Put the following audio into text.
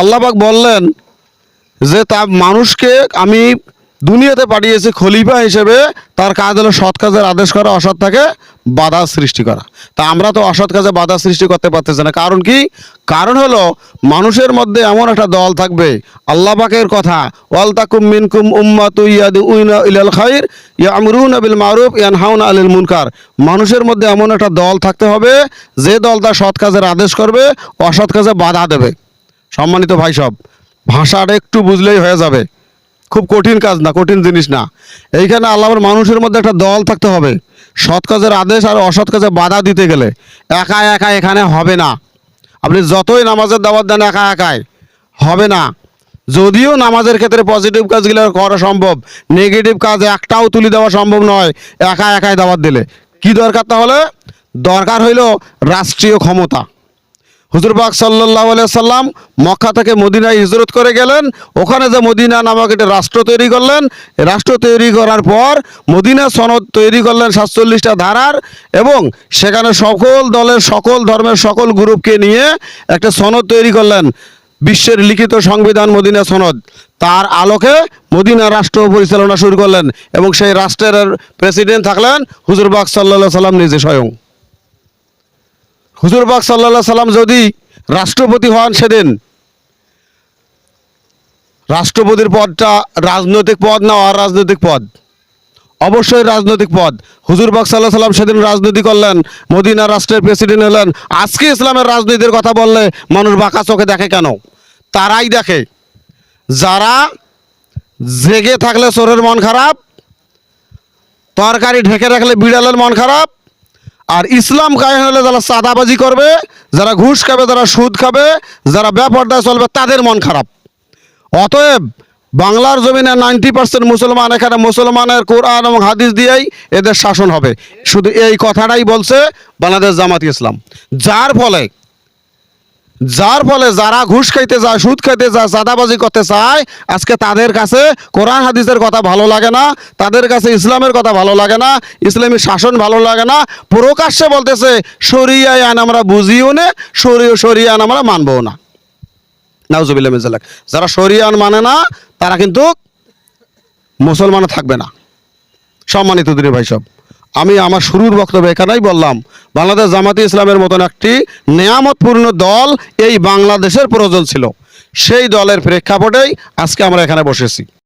আল্লাহবাক বললেন যে তা মানুষকে আমি দুনিয়াতে পাঠিয়েছি খলিফা হিসেবে, তার কাজ হলো সৎ কাজের আদেশ করা, অসৎ থাকে বাধা সৃষ্টি করা। তা আমরা তো অসৎ কাজে বাধা সৃষ্টি করতে পারতেছি না। কারণ কি? কারণ হলো মানুষের মধ্যে এমন একটা দল থাকবে আল্লাহ পাকের কথা, ওয়াল তাকুম মিনকুম উম্মাতু ইয়াদু উইনা ইলাল খাইর, ইয়ামরুনা বিল মারুফ, ইয়ানহাউনা আনিল মুনকার। মানুষের মধ্যে এমন একটা দল থাকতে হবে, যে দল তার সৎ কাজের আদেশ করবে, অসৎ কাজে বাধা দেবে। সম্মানিত ভাই সব, ভাষাটা একটু বুঝলেই হয়ে যাবে। খুব কঠিন কাজ না, কঠিন জিনিস না। এইখানে আল্লাহর মানুষের মধ্যে একটা দল থাকতে হবে। সৎ কাজের আদেশ আর অসৎ কাজে বাধা দিতে গেলে একা একা এখানে হবে না। আপনি যতই নামাজের দাওয়াত দেন একা একাই, হবে না। যদিও নামাজের ক্ষেত্রে পজিটিভ কাজগুলো করা সম্ভব নেগেটিভ কাজ একটাও তুলে দেওয়া সম্ভব নয় একা একাই দাওয়াত দিলে। কি দরকার তাহলে? দরকার হইল রাষ্ট্রীয় ক্ষমতা। হুজুর পাক সাল্লাহ সাল্লাম মক্কা থেকে মদিনায় হিজরত করে গেলেন। ওখানে যে মদিনা নামক একটা রাষ্ট্র তৈরি করলেন। রাষ্ট্র তৈরি করার পর মদিনা সনদ তৈরি করলেন সাতচল্লিশটা ধারার এবং সেখানে সকল দলের সকল ধর্মের সকল গ্রুপকে নিয়ে একটা সনদ তৈরি করলেন। বিশ্বের লিখিত সংবিধান মদিনা সনদ। তার আলোকে মদিনা রাষ্ট্র পরিচালনা শুরু করলেন এবং সেই রাষ্ট্রের প্রেসিডেন্ট থাকলেন হুজুর পাক সাল্লাহ সাল্লাম নিজে স্বয়ং। হুজুর পাক সাল্লাহ সাল্লাম যদি রাষ্ট্রপতি হন সেদিন, রাষ্ট্রপতির পদটা রাজনৈতিক পদ না অরাজনৈতিক পদ? অবশ্যই রাজনৈতিক পদ। হুজুর পাক সাল্লাহ সাল্লাম সেদিন রাজনীতি করলেন, মদিনা রাষ্ট্রের প্রেসিডেন্ট হলেন। আজকে ইসলামের রাজনীতির কথা বললে মানুষ বাঁকা চোখে দেখে কেন? তারাই দেখে। যারা জেগে থাকলে চোরের মন খারাপ, তরকারি ঢেকে রাখলে বিড়ালের মন খারাপ আর ইসলাম কায়ে হলে যারা চাঁদাবাজি করবে, যারা ঘুষ খাবে, যারা সুদ খাবে, যারা ব্যাপারটা চলবে, তাদের মন খারাপ। অতএব বাংলার জমিনে নাইনটি পার্সেন্ট মুসলমান, এখানে মুসলমানের কোরআন এবং হাদিস দিয়েই এদের শাসন হবে। শুধু এই কথাটাই বলছে বাংলাদেশ জামাত ইসলাম। যার ফলে যার ফলে যারা ঘুষ খাইতে যায়, সুদ খাইতে যায়, চাঁদাবাজি করতে চায়, আজকে তাদের কাছে কোরআন হাদিসের কথা ভালো লাগে না, তাদের কাছে ইসলামের কথা ভালো লাগে না, ইসলামী শাসন ভালো লাগে না, প্রকাশ্যে বলতেছে সরিয়া আইন আমরা বুঝিও না সরিয়ে সরিয়া আইন আমরা মানবও না। নাউজুবিল্লাহ যারা সরিয়ান মানে না, তারা কিন্তু মুসলমান থাকবে না। সম্মানিত দিনী ভাই সব। আমি আমার শুরুর বক্তব্য এখানেই বললাম, বাংলাদেশ জামাতি ইসলামের মতন একটি নেয়ামতপূর্ণ দল এই বাংলাদেশের প্রয়োজন ছিল। সেই দলের প্রেক্ষাপটেই আজকে আমরা এখানে বসেছি।